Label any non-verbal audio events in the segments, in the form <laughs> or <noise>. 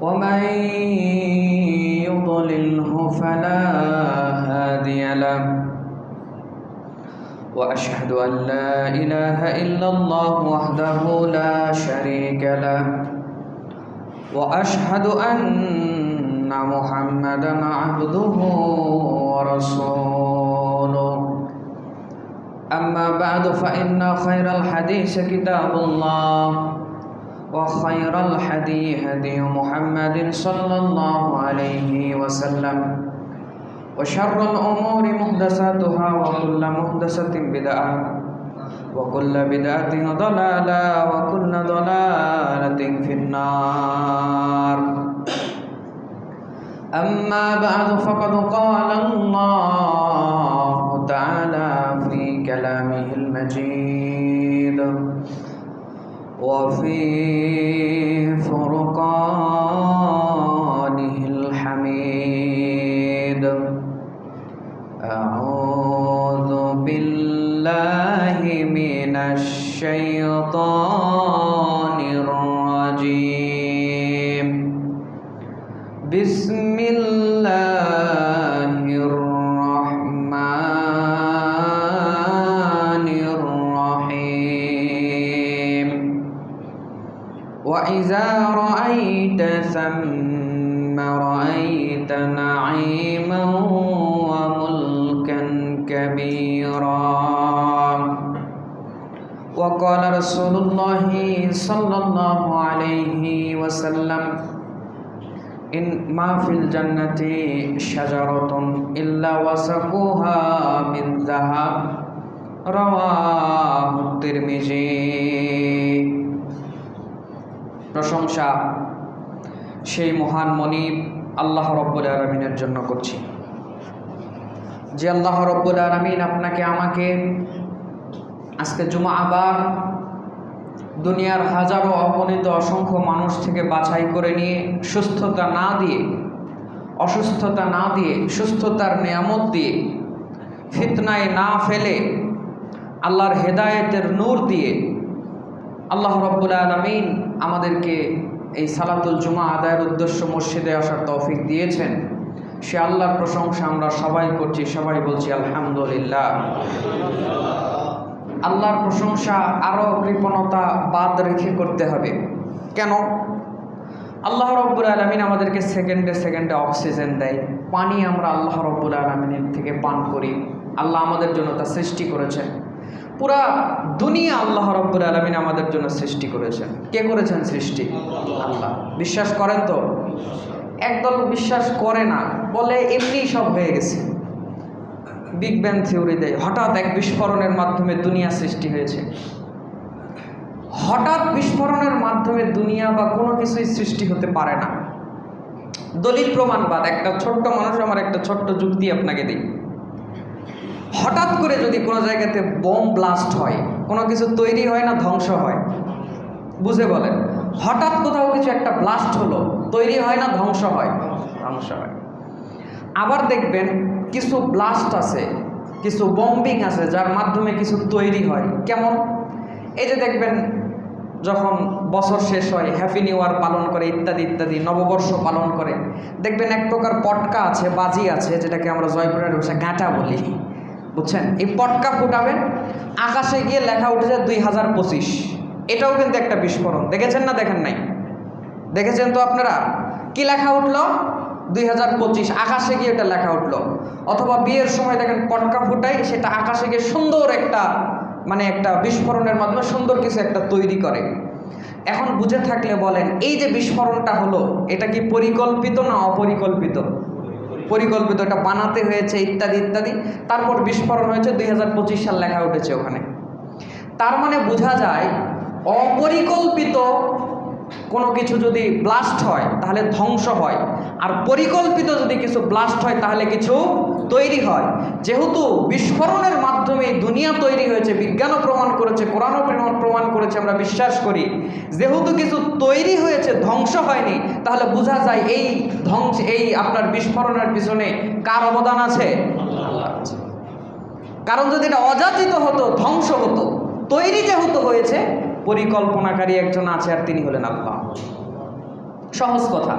ومن يضلله فلا هادي له. وأشهد أن لا إله إلا الله وحده لا شريك له. وأشهد أن محمدا عبده ورسوله. أما بعد فإن خير الحديث كتاب الله. وخير الحدي هدي محمد صلى الله عليه وسلم. وشر الأمور محدثاتها وكل محدثة بدعة وكل بدعة ضلالة وكل ضلالة في النار. أما بعد فقد قال الله تعالى في كلامه المجيد. وفي رأيت ثم رأيت نعيما وملكا كبيرا وقال رسول الله صلى الله عليه وسلم إن ما في الجنة شجرة إلا وسقوها من ذهب رواه الترمذي প্রশংসা সেই মহান মনিব আল্লাহ রব্বুল আলমিনের জন্য করছি। যে আল্লাহ রব্বুল আলমিন আপনাকে আমাকে আজকে জুমা আবার দুনিয়ার হাজারো অগণিত অসংখ্য মানুষ থেকে বাছাই করে নিয়ে সুস্থতা না দিয়ে, অসুস্থতা না দিয়ে, সুস্থতার নিয়ামত দিয়ে, ফিতনায় না ফেলে, আল্লাহর হেদায়েতের নূর দিয়ে আল্লাহ রব্বুল আলমিন আমাদেরকে এই সালাতুল জুমা আদায়ের উদ্দেশ্য মসজিদে আসার তৌফিক দিয়েছেন। সে আল্লাহর প্রশংসা আমরা সবাই করছি, সবাই বলছি আলহামদুলিল্লাহ। আল্লাহর প্রশংসা আরও কৃপণতা বাদ রেখে করতে হবে। কেন? আল্লাহ রব্বুল আলমিন আমাদেরকে সেকেন্ডে সেকেন্ডে অক্সিজেন দেয়। পানি আমরা আল্লাহ রব্বুল আলমিনের থেকে পান করি। আল্লাহ আমাদের জন্য তা সৃষ্টি করেছেন। পুরা দুনিয়া আল্লাহ রব্বুল আলমিন আমাদের জন্য সৃষ্টি করেছেন। কে করেছেন সৃষ্টি? আল্লাহ। বিশ্বাস করেন তো? একদল বিশ্বাস করে না, বলে এমনি সব হয়ে গেছে। বিগ ব্যাং থিওরি দেয়, হঠাৎ এক বিস্ফোরণের মাধ্যমে দুনিয়া সৃষ্টি হয়েছে। হঠাৎ বিস্ফোরণের মাধ্যমে দুনিয়া বা কোনো কিছুই সৃষ্টি হতে পারে না। দলিল প্রমাণবাদ, একটা ছোট্ট মানুষ, আমার একটা ছোট্ট যুক্তি আপনাকে দিই। হঠাৎ করে যদি কোনো জায়গাতে বোম ব্লাস্ট হয়, কোনো কিছু তৈরি হয় না, ধ্বংস হয়, বুঝে বলেন? হঠাৎ কোথাও কিছু একটা ব্লাস্ট হলো, তৈরি হয় না, ধ্বংস হয় ধ্বংস হয়। আবার দেখবেন কিছু ব্লাস্ট আছে, কিছু বম্বিং আছে, যার মাধ্যমে কিছু তৈরি হয়। কেমন? এই যে দেখবেন যখন বছর শেষ হয় হ্যাপি নিউ ইয়ার পালন করে, ইত্যাদি ইত্যাদি, নববর্ষ পালন করে, দেখবেন এক প্রকার পটকা আছে, বাজি আছে, যেটাকে আমরা জয়পুরের ভাষায় গাঁটা বলি। বুঝছেন? এই পটকা ফুটাবেন, আকাশে গিয়ে লেখা উঠেছে দুই হাজার পঁচিশ। এটাও কিন্তু একটা বিস্ফোরণ। দেখেছেন না দেখেন নাই? দেখেছেন তো আপনারা? কি লেখা উঠল? দুই হাজার পঁচিশ। আকাশে গিয়ে এটা লেখা উঠল। অথবা বিয়ের সময় দেখেন পটকা ফুটাই, সেটা আকাশে গিয়ে সুন্দর একটা মানে একটা বিস্ফোরণের মাধ্যমে সুন্দর কিছু একটা তৈরি করে। এখন বুঝে থাকলে বলেন, এই যে বিস্ফোরণটা হলো, এটা কি পরিকল্পিত না অপরিকল্পিত? পরিকল্পিত এটা বানাতে হয়েছে, ইত্যাদি ইত্যাদি। তারপর বিস্ফোরণ হয়েছে, দুই হাজার পঁচিশ সাল লেখা উঠেছে ওখানে। তার মানে বোঝা যায়, অপরিকল্পিত কোনো কিছু যদি ব্লাস্ট হয় তাহলে ধ্বংস হয়। আর পরিকল্পিত যদি কিছু ব্লাস্ট হয় তাহলে কিছু তৈরি হয়। যেহেতু বিস্ফোরণের মাধ্যমে দুনিয়া তৈরি হয়েছে বিজ্ঞানও প্রমাণ করেছে কোরআনও প্রমাণ- করেছে আমরা বিশ্বাস করি। যেহেতু কিছু তৈরি হয়েছে ধ্বংস হয়নি তাহলে বোঝা যায় এই ধ্বংস এই আপনার বিস্ফোরণের পিছনে কার অবদান আছে? আছে। কারণ যদি এটা অযাচিত হতো ধ্বংস হতো তৈরি যেহেতু হয়েছে পরিকল্পনাকারী একজন আছে আর তিনি হলেন আল্লাহ। সহজ কথা।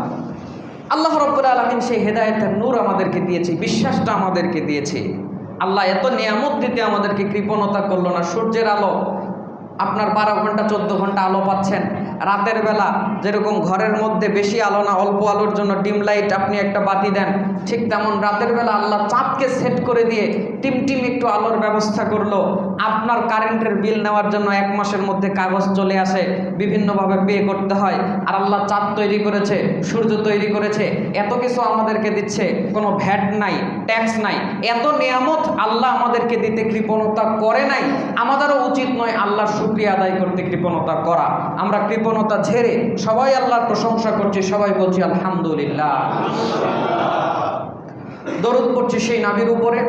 আল্লাহ রব্বুল আলমিন সেই হেদায়তের নূর আমাদেরকে দিয়েছে, বিশ্বাসটা আমাদেরকে দিয়েছে। আল্লাহ এত নিয়ামত দিতে আমাদেরকে কৃপণতা করল না, সূর্যের আলো, আপনার বারো ঘণ্টা, চোদ্দ ঘণ্টা আলো পাচ্ছেন। রাতের বেলা যেরকম ঘরের মধ্যে বেশি আলো না, অল্প আলোর জন্য ডিম লাইট আপনি একটা বাতি দেন, ঠিক তেমন রাতের বেলা আল্লাহ চাঁদকে সেট করে দিয়ে টিম টিম একটু আলোর ব্যবস্থা করল। আপনার কারেন্টের বিল নেওয়ার জন্য এক মাসের মধ্যে কাগজ চলে আসে, বিভিন্নভাবে পে করতে হয়। আর আল্লাহ চাঁদ তৈরি করেছে, সূর্য তৈরি করেছে, এত কিছু আমাদেরকে দিচ্ছে, কোনো ভ্যাট নাই ট্যাক্স নাই। এত নিয়ামত আল্লাহ আমাদেরকে দিতে কৃপণতা করে নাই। আমাদেরও উচিত নয় আল্লাহর শুক্রিয়া আদায় করতে কৃপণতা করা। আমরা কৃপণতা ঝেড়ে সবাই আল্লাহর প্রশংসা করছে, সবাই বলছি, আলহামদুলিল্লাহ। দরুদ পড়ছি সেই নাবির উপরে,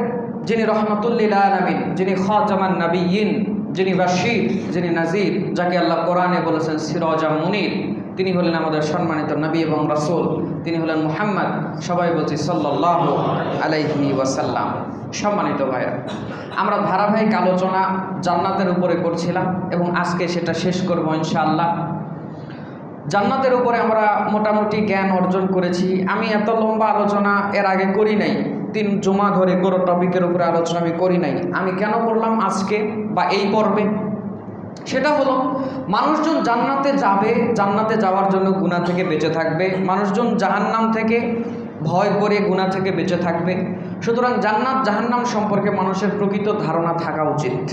যিনি রহমতুল্লিল আলমিন, যিনি খাজামান নাবিয়িন যিনি বাশির, যিনি নাজির যাকে আল্লাহ কোরআনে বলেছেন সিরজা মুনির। তিনি হলেন আমাদের সম্মানিত নবী এবং রাসূল। তিনি হলেন মুহাম্মদ। সবাই বলছি সাল্লাহ আলাইহি ওয়াসাল্লাম। সম্মানিত ভাইরা আমরা ধারাবাহিক আলোচনা জান্নাতের উপরে করছিলাম এবং আজকে সেটা শেষ করব ইনশাআল্লাহ। জান্নাতের উপরে আমরা মোটামুটি জ্ঞান অর্জন করেছি। আমি এত লম্বা আলোচনা এর আগে করি নাই। তিন জমা ধরে কোনো টপিকের উপরে আলোচনা আমি করি নাই। আমি কেন করলাম আজকে বা এই পর্বে? সেটা হলো, মানুষজন জান্নাতে যাবে, জান্নাতে যাওয়ার জন্য গুণা থেকে বেঁচে থাকবে। মানুষজন জাহান্নাম থেকে ভয় করে গুণা থেকে বেঁচে থাকবে। সুতরাং জান্নাত জাহান্নাম সম্পর্কে মানুষের প্রকৃত ধারণা থাকা উচিত।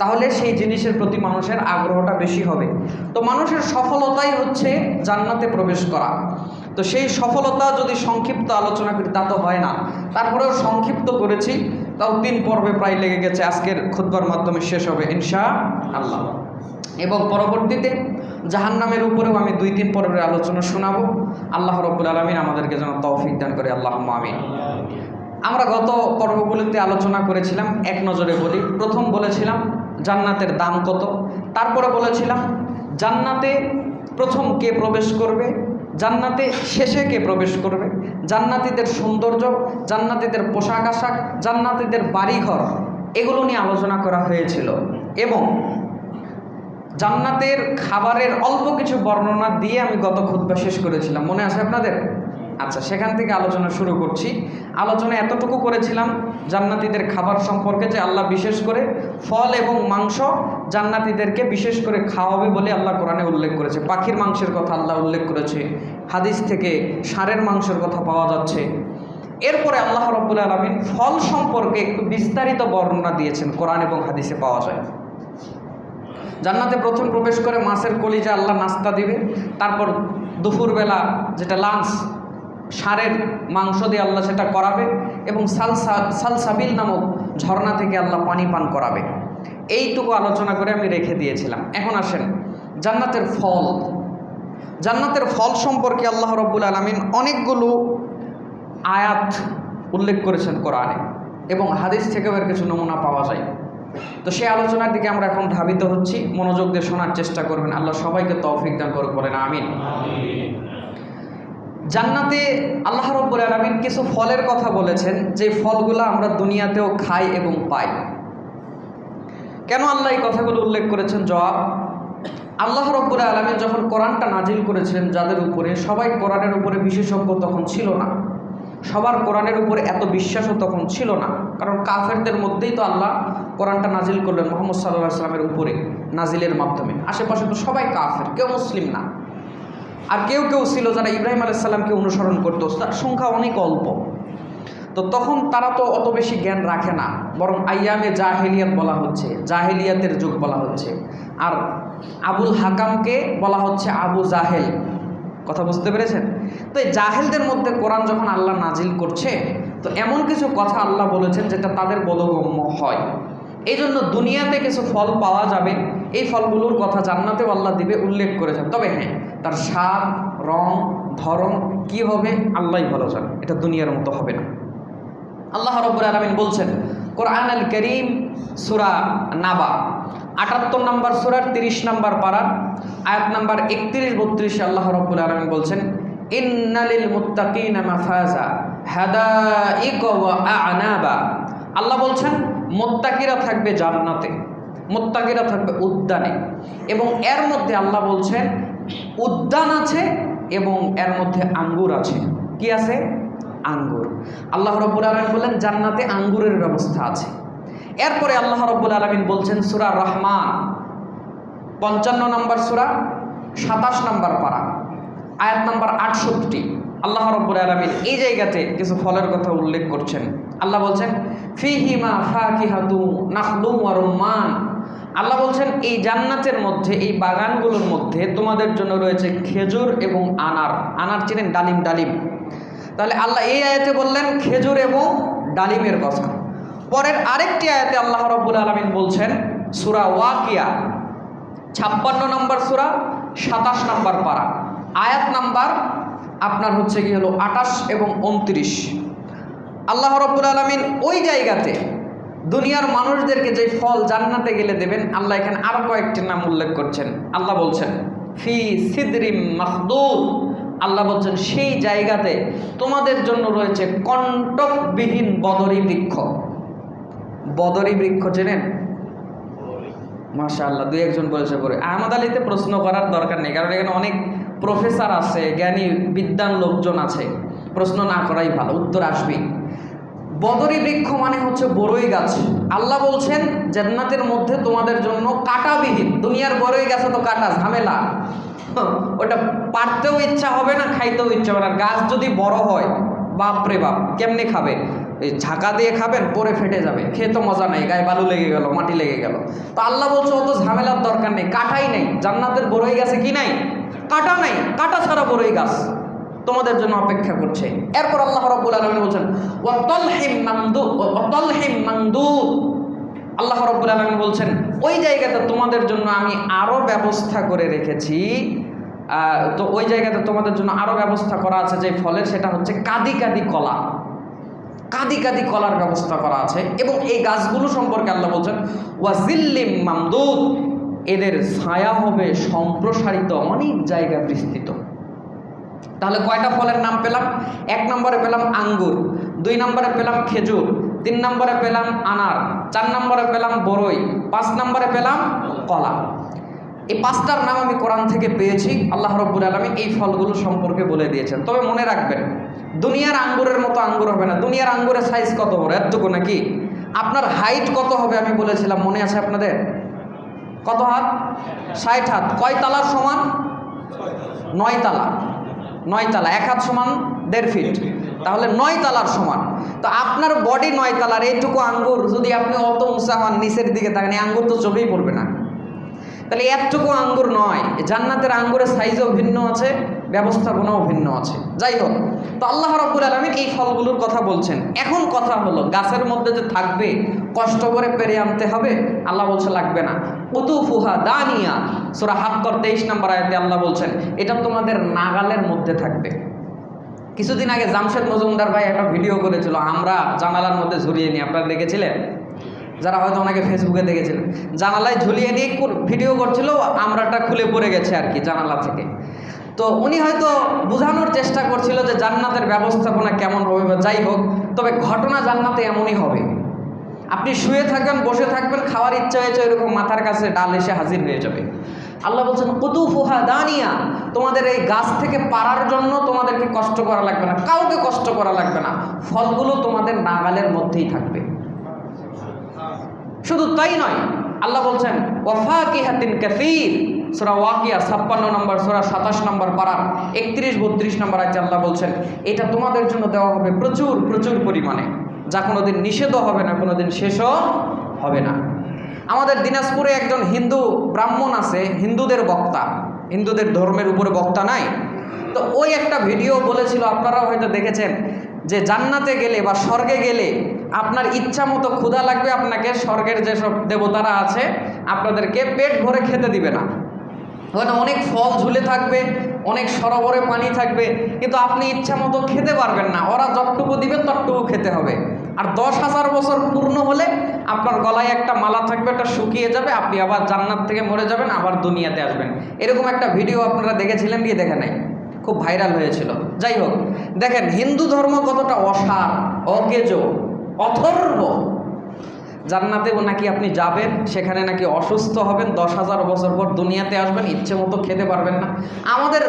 তাহলে সেই জিনিসের প্রতি মানুষের আগ্রহটা বেশি হবে। তো মানুষের সফলতাই হচ্ছে জান্নাতে প্রবেশ করা। তো সেই সফলতা যদি সংক্ষিপ্ত আলোচনা করি, তা তো হয় না। তারপরেও সংক্ষিপ্ত করেছি, তাও তিন পর্বে প্রায় লেগে গেছে। আজকের খুদ্বার মাধ্যমে শেষ হবে ইনশা আল্লাহ এবং পরবর্তীতে জাহান্নামের উপরেও আমি দুই তিন পর্বের আলোচনা শোনাবো। আল্লাহ রব্বুল আলমিন আমাদেরকে যেন তৌফিক দান করে আল্লাহ আমিন। আমরা গত পর্বগুলিতে আলোচনা করেছিলাম, এক নজরে বলি। প্রথম বলেছিলাম জান্নাতের দাম কত? তারপরে বলেছিলাম, জান্নাতে প্রথম কে প্রবেশ করবে? জান্নাতে শেষে কে প্রবেশ করবে? জান্নাতিদের সৌন্দর্য, জান্নাতিদের পোশাক আশাক, জান্নাতিদের বাড়িঘর, এগুলো নিয়ে আলোচনা করা হয়েছিল। এবং জান্নাতের খাবারের অল্প কিছু বর্ণনা দিয়ে আমি গত খুদ্া শেষ করেছিলাম। মনে আছে আপনাদের? আচ্ছা সেখান থেকে আলোচনা শুরু করছি। আলোচনা এতটুকু করেছিলাম জান্নাতিদের খাবার সম্পর্কে যে আল্লাহ বিশেষ করে ফল এবং মাংস জান্নাতিদেরকে বিশেষ করে খাওয়াবে বলে আল্লাহ কোরআনে উল্লেখ করেছে। পাখির মাংসের কথা আল্লাহ উল্লেখ করেছে, হাদিস থেকে ষাঁড়ের মাংসের কথা পাওয়া যাচ্ছে। এরপরে আল্লাহ রব্বুল আলমিন ফল সম্পর্কে একটু বিস্তারিত বর্ণনা দিয়েছেন, কোরআন এবং হাদিসে পাওয়া যায়। জান্নাতে প্রথম প্রবেশ করে মাছের কলিজা আল্লাহ নাস্তা দিবে, তারপর দুপুরবেলা যেটা লাঞ্চ ষাঁড়ের মাংস দিয়ে আল্লাহ সেটা করাবে এবং সালসা, সালসাবিল নামক ঝর্ণা থেকে আল্লাহ পানি পান করাবে। এইটুকু আলোচনা করে আমি রেখে দিয়েছিলাম। এখন আসেন জান্নাতের ফল। জান্নাতের ফল সম্পর্কে আল্লাহ রব্বুল আলমিন অনেকগুলো আয়াত উল্লেখ করেছেন কোরআনে এবং হাদিস থেকেও এর কিছু নমুনা পাওয়া যায়। তো সেই আলোচনার দিকে আমরা এখন ধাবিত হচ্ছি। মনোযোগ দিয়ে শোনার চেষ্টা করবেন। আল্লাহ সবাইকে তৌফিক দান করুক, বলেন আমিন। জান্নাতে আল্লাহ রব্বুল আলমিন কিছু ফলের কথা বলেছেন, যে ফলগুলো আমরা দুনিয়াতেও খাই এবং পাই। কেন আল্লাহ এই কথাগুলো উল্লেখ করেছেন? জবাব, আল্লাহ রব্বুল আলমিন যখন কোরআনটা নাজিল করেছিলেন যাদের উপরে, সবাই কোরআনের উপরে বিশেষজ্ঞ তখন ছিল না। সবার কোরআনের উপরে এত বিশ্বাসও তখন ছিল না। কারণ কাফেরদের মধ্যেই তো আল্লাহ কোরআনটা নাজিল করলেন মোহাম্মদ সাল্লাহ সাল্লামের উপরে নাজিলের মাধ্যমে। আশেপাশে তো সবাই কাফের, কেউ মুসলিম না। আর কেউ কেউ ছিল যারা ইব্রাহিম আলাইসাল্লামকে অনুসরণ করতো, তার সংখ্যা অনেক অল্প। তো তখন তারা তো অত বেশি জ্ঞান রাখে না, বরং আইয়ামে জাহেলিয়াত বলা হচ্ছে, জাহেলিয়াতের যুগ বলা হচ্ছে। আর আবুল হাকামকে বলা হচ্ছে আবু জাহেল। কথা বুঝতে পেরেছেন? তো এই জাহেলদের মধ্যে কোরআন যখন আল্লাহ নাজিল করছে, তো এমন কিছু কথা আল্লাহ বলেছেন যেটা তাদের বোধগম্য হয়। এই জন্য দুনিয়াতে কিছু ফল পাওয়া যাবে। এই ফলগুলোর কথা জান্নাতেও আল্লাহ দিবে, উল্লেখ করেছেন তবে হ্যাঁ তার স্বাদ, রং, ধরন কি হবে? আল্লাহই ভালো জানে। এটা দুনিয়ার মতো হবে না। আল্লাহ রব্বুল আলমিন বলছেন কোরআন আল করিম, সুরা নাবা। আটাত্তর নম্বর সুরার তিরিশ নম্বর পাড়ার আয়াত নাম্বার একত্রিশ, বত্রিশে আল্লাহ রব্বুল আলমিন বলছেন, ইন্নালিল মুত্তাকিন মাফাজা হাদাইক ওয়া আনাবা। আল্লাহ বলছেন মোত্তাকিরা থাকবে জান্নাতে, মোত্তাকিরা থাকবে উদ্যানে। এবং এর মধ্যে আল্লাহ বলছেন, উদ্যান আছে এবং এর মধ্যে আঙ্গুর আছে। কি আছে? আঙ্গুর। আল্লাহ রব্বুল আলমিন বললেন, জান্নাতে আঙ্গুরের ব্যবস্থা আছে। এরপরে আল্লাহ রব্বুল আলমিন বলছেন, সুরা রহমান, পঞ্চান্ন নম্বর সুরা, সাতাশ নম্বর পারা, আয়াত নম্বর আটষট্টি। আল্লাহ রব্বুল আলমিন এই জায়গাতে কিছু ফলের কথা উল্লেখ করছেন। আল্লাহ বলছেন ফিহিমা ফাকিহাতু নাখলুম ওয়া রুম্মান। আল্লাহ বলছেন, এই জান্নাতের মধ্যে, এই বাগানগুলোর মধ্যে তোমাদের জন্য রয়েছে খেজুর এবং আনার। আনার চিনেন ডালিম ডালিম। তাহলে আল্লাহ এই আয়াতে বললেন, খেজুর এবং ডালিমের কথা। পরের আরেকটি আয়াতে আল্লাহ রব্বুল আলমিন বলছেন, সুরা ওয়াকিয়া ছাপ্পান্ন নম্বর সুরা, সাতাশ নম্বর পারা। আয়াত নাম্বার আপনার হচ্ছে কি হলো আটাশ এবং উনত্রিশ। আল্লাহ রব্বুল আলমিন ওই জায়গাতে দুনিয়ার মানুষদেরকে যে ফল জান্নাতে গেলে দেবেন, আল্লাহ এখানে আরও কয়েকটি নাম উল্লেখ করছেন। আল্লাহ বলছেন, ফি সিদরিম মাহদুদ আল্লাহ বলছেন, সেই জায়গাতে তোমাদের জন্য রয়েছে কণ্টকবিহীন বদরি বৃক্ষ। বদরি বৃক্ষ চেনেন? মাশা আল্লাহ দুই একজন বলেছে পরে আহমদ আলীতে প্রশ্ন করার দরকার নেই, কারণ এখানে অনেক প্রফেসর আছে, জ্ঞানী বিদ্যান লোকজন আছে। প্রশ্ন না করাই ভালো, উত্তর আসবেই বদরি বৃক্ষ মানে হচ্ছে বড়ই গাছ। আল্লাহ বলছেন, জান্নাতের মধ্যে তোমাদের জন্য কাটাবিহীন। দুনিয়ার বড়ই গাছে তো কাটা, ঝামেলা। <laughs> ওটা পারতেও ইচ্ছা হবে না, খাইতেও ইচ্ছা হবে না। গাছ যদি বড় হয় বাপরে বাপ, কেমনে খাবে? এই ঝাঁকা দিয়ে খাবেন, পরে ফেটে যাবে। খেয়ে তো মজা নেই, গায়ে বালু লেগে গেল, মাটি লেগে গেল। তো আল্লাহ বলছে, অত ঝামেলার দরকার নেই, কাটাই নেই। জান্নাতের বড়ই গাছে কি নাই? কাটা নাই, কাটা ছাড়া বড়ই গাছ। তোমাদের জন্য অপেক্ষা করছে। এরপর আল্লাহ রাব্বুল আলামিন বলছেন ওয়াতালহিম মামদু ওয়াতালহিম মামদুদ আল্লাহ রাব্বুল আলামিন বলছেন, ওই জায়গাতে তোমাদের জন্য আমি আরও ব্যবস্থা করে রেখেছি। তো ওই জায়গাতে তোমাদের জন্য আরও ব্যবস্থা করা আছে যে ফলের, সেটা হচ্ছে কাদি কাদি কলা। কাদি কাদি কলার ব্যবস্থা করা আছে এবং এই গাছগুলো সম্পর্কে আল্লাহ বলছেন, ওয়াজিল্লিম মামদুদ এদের ছায়া হবে সম্প্রসারিত অনেক জায়গা বিস্তৃত। তাহলে কয়টা ফলের নাম পেলাম? এক নম্বরে পেলাম আঙ্গুর, দুই নম্বরে পেলাম খেজুর, তিন নম্বরে পেলাম আনার, চার নম্বরে পেলাম বরই, পাঁচ নম্বরে পেলাম কলা। এই পাঁচটার নাম আমি কোরআন থেকে পেয়েছি, আল্লাহ রব্বুল আলমী এই ফলগুলো সম্পর্কে বলে দিয়েছেন। তবে মনে রাখবেন, দুনিয়ার আঙ্গুরের মতো আঙ্গুর হবে না। দুনিয়ার আঙ্গুরের সাইজ কত বড়? এতটুকু নাকি? আপনার হাইট কত হবে আমি বলেছিলাম, মনে আছে আপনাদের? কত হাত? ষাট হাত। কয় তালার সমান? নয় তালা। নয় তালা। এক হাত সমান দেড় ফিট। তাহলে নয় তালার সমান। তো আপনার বডি নয় তালার। এইটুকু আঙ্গুর। যদি আপনি অত উঁচা হন, নিচের দিকে থাকেন এই আঙ্গুর তো চোখেই পড়বে না। তাহলে এতটুকু আঙ্গুর নয়। জান্নাতের আঙ্গুরের সাইজও ভিন্ন আছে, ব্যবস্থাপনাও ভিন্ন আছে। যাই হোক, তো আল্লাহ রব্বুল আলমিন এই ফলগুলোর কথা বলছেন। এখন কথা হলো, গাছের মধ্যে যে থাকবে, কষ্ট করে পেরে আনতে হবে, আল্লাহ বলছে লাগবে না। কুতুফুহা দানিয়া। সুরা হাক্কর তেইশ নম্বর আয়তে আল্লাহ বলছেন, এটা তোমাদের নাগালের মধ্যে থাকবে। কিছুদিন আগে জামশেদ মজুমদার ভাই একটা ভিডিও করেছিল, আমরা জানালার মধ্যে ঝুলিয়ে নিই, আপনারা দেখেছিলেন? যারা হয়তো ওনাকে ফেসবুকে দেখেছিলেন। জানালায় ঝুলিয়ে নিয়ে ভিডিও করছিল, আমরাটা খুলে পড়ে গেছে আর কি জানালা থেকে। তো উনি হয়তো বোঝানোর চেষ্টা করছিল যে জান্নাতের ব্যবস্থাপনা কেমন হবে বা যাই হোক, তবে ঘটনা জান্নাতে এমনই হবে। আপনি শুয়ে থাকবেন বসে থাকবেন, খাওয়ার ইচ্ছা হয়েছে এরকম মাথার কাছে ডাল এসে হাজির হয়ে যাবে। আল্লাহ বলছেন, কুতুফুহা দানিয়া তোমাদের এই গাছ থেকে পারার জন্য তোমাদেরকে কষ্ট করা লাগবে না, কাউকে কষ্ট করা লাগবে না, ফলগুলো তোমাদের নাগালের মধ্যেই থাকবে। শুধু তাই নয়, আল্লাহ বলছেন ওয়াফা কিহাতিন কাসির সোরা ওয়াকিয়া, ছাপ্পান্ন নম্বর, সোরা সাতাশ নম্বর পাড়ার একত্রিশ, বত্রিশ নম্বর আছে আল্লাহ বলছেন, এটা তোমাদের জন্য দেওয়া হবে প্রচুর প্রচুর পরিমাণে। যা কোনোদিন নিষেধও হবে না, কোনোদিন শেষও হবে না। আমাদের দিনাজপুরে একজন হিন্দু ব্রাহ্মণ আছে, হিন্দুদের বক্তা। হিন্দুদের ধর্মের উপরে বক্তা নাই। তো ওই একটা ভিডিও বলেছিল, আপনারাও হয়তো দেখেছেন, যে জান্নাতে গেলে বা স্বর্গে গেলে আপনার ইচ্ছা মতো ক্ষুধা লাগবে, আপনাকে স্বর্গের যেসব দেবতারা আছে, আপনাদেরকে পেট ভরে খেতে দিবে না। ওখানে অনেক ফল ঝুলে থাকবে, অনেক সরোবরে পানি থাকবে, কিন্তু আপনি ইচ্ছা মতো খেতে পারবেন না। ওরা যতটুকু দিবে ততটুকু খেতে হবে। আর দশ হাজার বছর পূর্ণ হলে আপনার গলায় একটা মালা থাকবে একটা শুকিয়ে যাবে, আপনি আবার জান্নাত থেকে মরে যাবেন, আবার দুনিয়াতে আসবেন। এরকম একটা ভিডিও আপনারা দেখেছিলেন দিয়ে দেখে নাই? খুব ভাইরাল হয়েছিল। যাই হোক, দেখেন, হিন্দু ধর্ম কতটা অসার অকেজো অথর্ব। জান্নাতেও নাকি আপনি যাবেন, সেখানে নাকি অসুস্থ হবেন, দশ হাজার বছর পর দুনিয়াতে আসবেন, ইচ্ছে মতো খেতে পারবেন না। আমাদের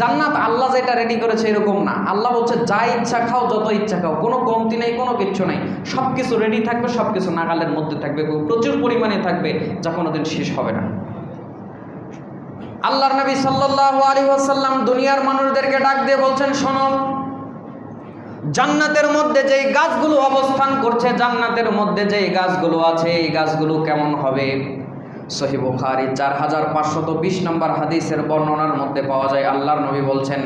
জান্নাত আল্লাহ যেটা রেডি করেছে এরকম না। আল্লাহ বলছে, যা ইচ্ছা খাও, যত ইচ্ছা খাও, কোনো কমতি নেই, কোনো কিচ্ছু নেই। সব কিছু রেডি থাকবে সব কিছু নাগালের মধ্যে থাকবে প্রচুর পরিমাণে থাকবে, যা কোনোদিন শেষ হবে না। আল্লাহর নবী সাল্লাল্লাহু আলাইহি ওয়াসাল্লাম দুনিয়ার মানুষদেরকে ডাক দিয়ে বলছেন, শোনো জান্নাতের মধ্যে যেই গাছগুলো অবস্থান করছে, জান্নাতের মধ্যে যেই গাছগুলো আছে, এই গাছগুলো কেমন হবে? সহি বুখারী, চার হাজার পাঁচশত বিশ নম্বর হাদিসের বর্ণনার মধ্যে পাওয়া যায়, আল্লাহর নবী বলছেন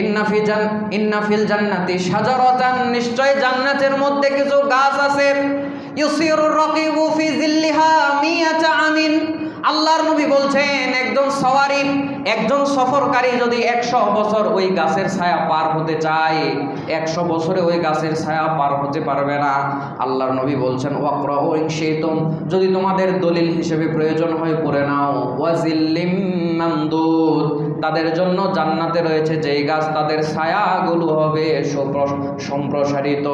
ইন্নাফি জান ইন্নাফিল জান্নাতি সাজারাতান নিশ্চয় জান্নাতের মধ্যে কিছু গাছ আছে। ইউসিরুর রাকিবু ফি জিল্লিহা মিয়াতা আমিন আল্লাহর নবী বলছেন, একজন সওয়ারি একজন সফরকারী যদি একশো বছর ওই গাছের ছায়া পার হতে চায়, একশো বছরে ওই গাছের ছায়া পার হতে পারবে না। আল্লাহর নবী বলছেন ওয়াকরা ও ইংশেতম যদি তোমাদের দলিল হিসেবে প্রয়োজন হয়, পড়ে নাও। ওয়াজিল্লিম মামদুদ তাদের জন্য জান্নাতে রয়েছে যেই গাছ তাদের ছায়াগুলো হবে সম্প্রসারিত।